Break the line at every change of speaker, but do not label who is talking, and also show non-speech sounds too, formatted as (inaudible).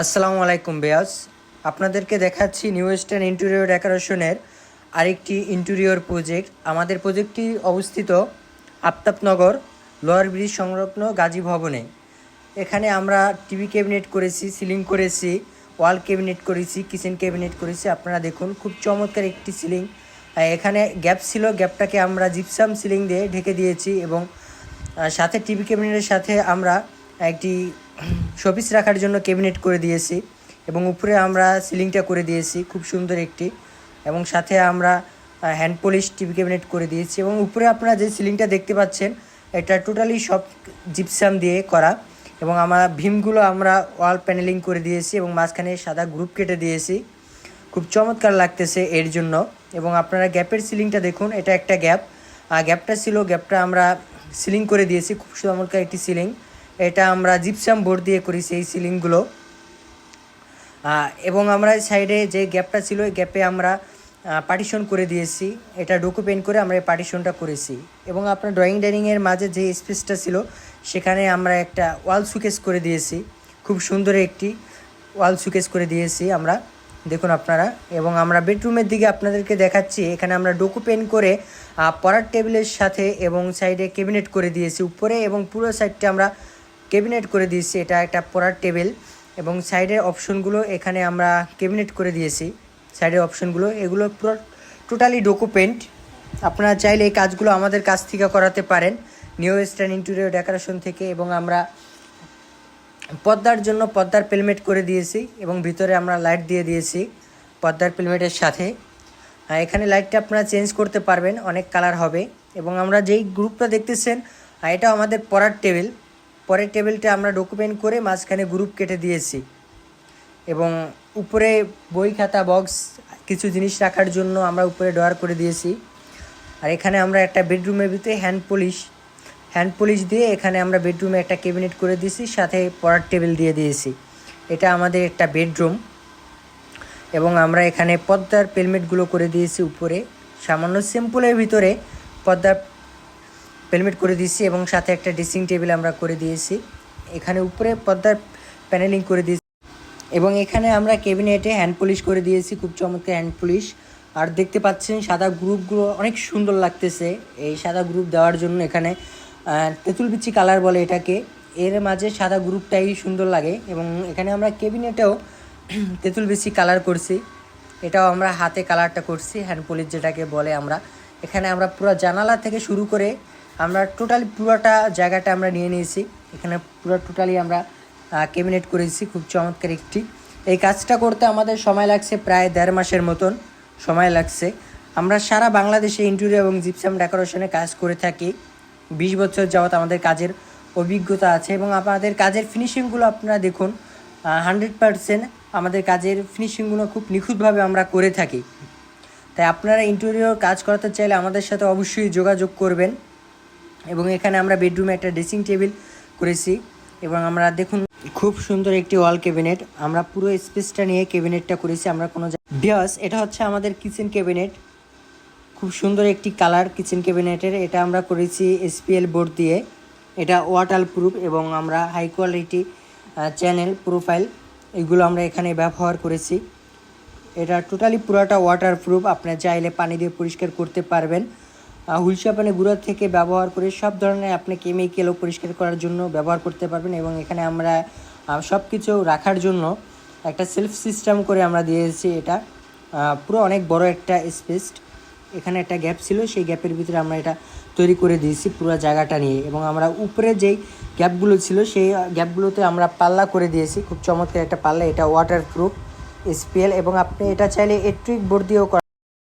আসসালামু আলাইকুম বেয়াস আপনাদেরকে দেখাচ্ছি নিউ ওয়েস্টার্ন ইন্টেরিয়র ডেকোরেশনের আরেকটি ইন্টেরিয়র প্রজেক্ট। আমাদের প্রজেক্টটি অবস্থিত আফতাবনগর লোয়ার ব্রিজ সংলগ্ন গাজী ভবনে। এখানে আমরা টিভি ক্যাবিনেট করেছি, সিলিং করেছি, ওয়াল ক্যাবিনেট করেছি, কিচেন ক্যাবিনেট করেছি। আপনারা দেখুন, খুব চমৎকার একটি সিলিং। এখানে গ্যাপ ছিল, গ্যাপটাকে আমরা জিপসাম সিলিং দিয়ে ঢেকে দিয়েছি এবং সাথে টিভি ক্যাবিনেটের সাথে আমরা একটি শোপিস রাখার জন্য ক্যাবিনেট করে দিয়েছি এবং উপরে আমরা সিলিংটা করে দিয়েছি, খুব সুন্দর একটি। এবং সাথে আমরা হ্যান্ড পলিশ টিভি ক্যাবিনেট করে দিয়েছি এবং উপরে আপনারা যে সিলিংটা দেখতে পাচ্ছেন, এটা টোটালি সব জিপসাম দিয়ে করা। এবং আমরা ভীমগুলো আমরা ওয়াল প্যানেলিং করে দিয়েছি এবং মাঝখানে সাদা গ্রুপ কেটে দিয়েছি। খুব চমৎকার লাগতেছে এর জন্য। এবং আপনারা গ্যাপের সিলিংটা দেখুন, এটা একটা গ্যাপ। গ্যাপটা ছিল, গ্যাপটা আমরা সিলিং করে দিয়েছি, খুব চমৎকার একটি সিলিং। এটা আমরা জিপসাম বোর্ড দিয়ে করেছি এই সিলিংগুলো এবং আমরা সাইডে যে গ্যাপটা ছিল, ওই গ্যাপে আমরা পার্টিশন করে দিয়েছি। এটা ডোকু পেন্ট করে আমরা এই পার্টিশনটা করেছি। এবং আপনার ড্রয়িং ডাইনিংয়ের মাঝে যে স্পেসটা ছিল, সেখানে আমরা একটা ওয়াল সুকেস করে দিয়েছি। খুব সুন্দর একটি ওয়াল সুকেস করে দিয়েছি আমরা। দেখুন আপনারা, এবং আমরা বেডরুমের দিকে আপনাদেরকে দেখাচ্ছি। এখানে আমরা ডোকু পেন করে পড়ার টেবিলের সাথে এবং সাইডে ক্যাবিনেট করে দিয়েছি। উপরে এবং পুরো সাইডটা আমরা ক্যাবিনেট করে দিয়েছি, এটা একটা পড়ার টেবিল এবং সাইডের অপশনগুলো এখানে আমরা ক্যাবিনেট করে দিয়েছি। সাইডের অপশনগুলো, এগুলো পুরো টোটালি ডকুমেন্ট আপনারা চাইলে এই কাজগুলো আমাদের কাছ থেকে করাতে পারেন, নিউ ওয়েস্টার্ন ইন্টেরিয়র ডেকোরেশন থেকে এবং আমরা পর্দার জন্য পর্দার পেলমেট করে দিয়েছি এবং ভিতরে আমরা লাইট দিয়ে দিয়েছি পর্দার পেলমেটের সাথে। এখানে লাইটটা আপনারা চেঞ্জ করতে পারবেন, অনেক কালার হবে এবং আমরা যেই গ্রুপটা দেখতেছেন এটা আমাদের পড়ার টেবিল। পরের টেবিলটা আমরা ডকুমেন্ট করে মাঝখানে গ্রুপ কেটে দিয়েছি। এবং উপরে বই খাতা বক্স কিছু জিনিস রাখার জন্য আমরা উপরে ডয়ার করে দিয়েছি। আর এখানে আমরা একটা বেডরুমের ভিতরে হ্যান্ড পলিশ হ্যান্ড পলিশ দিয়ে এখানে আমরা বেডরুমে একটা ক্যাবিনেট করে দিয়েছি, সাথে পড়ার টেবিল দিয়ে দিয়েছি। এটা আমাদের একটা বেডরুম এবং আমরা এখানে পদ্মার পেলমেটগুলো করে দিয়েছি উপরে। সামান্য সিম্পলের ভিতরে পদ্মার পেলমেট করে দিয়েছি এবং সাথে একটা ড্রেসিং টেবিল আমরা করে দিয়েছি। এখানে উপরে পর্দার প্যানেলিং করে দিয়েছি। এবং এখানে আমরা ক্যাবিনেটে হ্যান্ড পলিশ করে দিয়েছি, খুব চমৎকার হ্যান্ড পলিশ। আর দেখতে পাচ্ছেন সাদা গ্রুপগুলো অনেক সুন্দর লাগতেছে এই সাদা গ্রুপ দেওয়ার জন্য এখানে। তেঁতুল বিচি কালার বলে এটাকে। এর মাঝে সাদা গ্রুপটাই সুন্দর লাগে এবং এখানে আমরা ক্যাবিনেটেও (clears throat) তেঁতুল বিচি কালার করছি। এটাও আমরা হাতে কালারটা করছি, হ্যান্ড পলিশ যেটাকে বলে আমরা। এখানে আমরা পুরো জানালা থেকে শুরু করে আমরা টোটালি পুরোটা জায়গাটা আমরা নিয়ে নিয়েছি। এখানে পুরো টোটালি আমরা ক্যাবিনেট করেছি খুব চমৎকার একটি। এই কাজটা করতে আমাদের সময় লাগছে প্রায় দেড় মাসের মতন, সময় লাগছে। আমরা সারা বাংলাদেশে ইন্টেরিয়র এবং জিপসাম ডেকোরেশনে কাজ করে থাকি। বিশ বছর যাবত আমাদের কাজের অভিজ্ঞতা আছে এবং আপনাদের কাজের ফিনিশিংগুলো আপনারা দেখুন হান্ড্রেড পারসেন্ট আমাদের কাজের ফিনিশিংগুলো খুব নিখুঁতভাবে আমরা করে থাকি। তাই আপনারা ইন্টেরিয়র কাজ করাতে চাইলে আমাদের সাথে অবশ্যই যোগাযোগ করবেন। এবং এখানে আমরা বেডরুমে একটা ড্রেসিং টেবিল করেছি এবং আমরা দেখুন খুব সুন্দর একটি ওয়াল ক্যাবিনেট আমরা পুরো স্পেসটা নিয়ে ক্যাবিনেটটা করেছি, আমরা কোনো বিয়াস এটা হচ্ছে আমাদের কিচেন ক্যাবিনেট খুব সুন্দর একটি কালার কিচেন ক্যাবিনেটের এটা আমরা করেছি এসপিএল বোর্ড দিয়ে। এটা ওয়াটার প্রুফ এবং আমরা হাই কোয়ালিটি চ্যানেল প্রোফাইল এগুলো আমরা এখানে ব্যবহার করেছি। এটা টোটালি পুরোটা ওয়াটার প্রুফ আপনি চাইলে পানি দিয়ে পরিষ্কার করতে পারবেন। হুলসা পানি গুঁড়া থেকে ব্যবহার করে সব ধরনের আপনি কেমিক্যালও পরিষ্কার করার জন্য ব্যবহার করতে পারবেন এবং এখানে আমরা সব কিছু রাখার জন্য একটা সেলফ সিস্টেম করে আমরা দিয়েছি এটা। পুরো অনেক বড় একটা স্পেস এখানে একটা গ্যাপ ছিল, সেই গ্যাপের ভিতরে আমরা এটা তৈরি করে দিয়েছি পুরো জায়গাটা নিয়ে। এবং আমরা উপরে যেই গ্যাপগুলো ছিল, সেই গ্যাপগুলোতে আমরা পাল্লা করে দিয়েছি। খুব চমৎকার একটা পাল্লা, এটা ওয়াটার প্রুফ এসপিএল এবং আপনি এটা চাইলে ইলেকট্রিক বোর্ড দিয়েও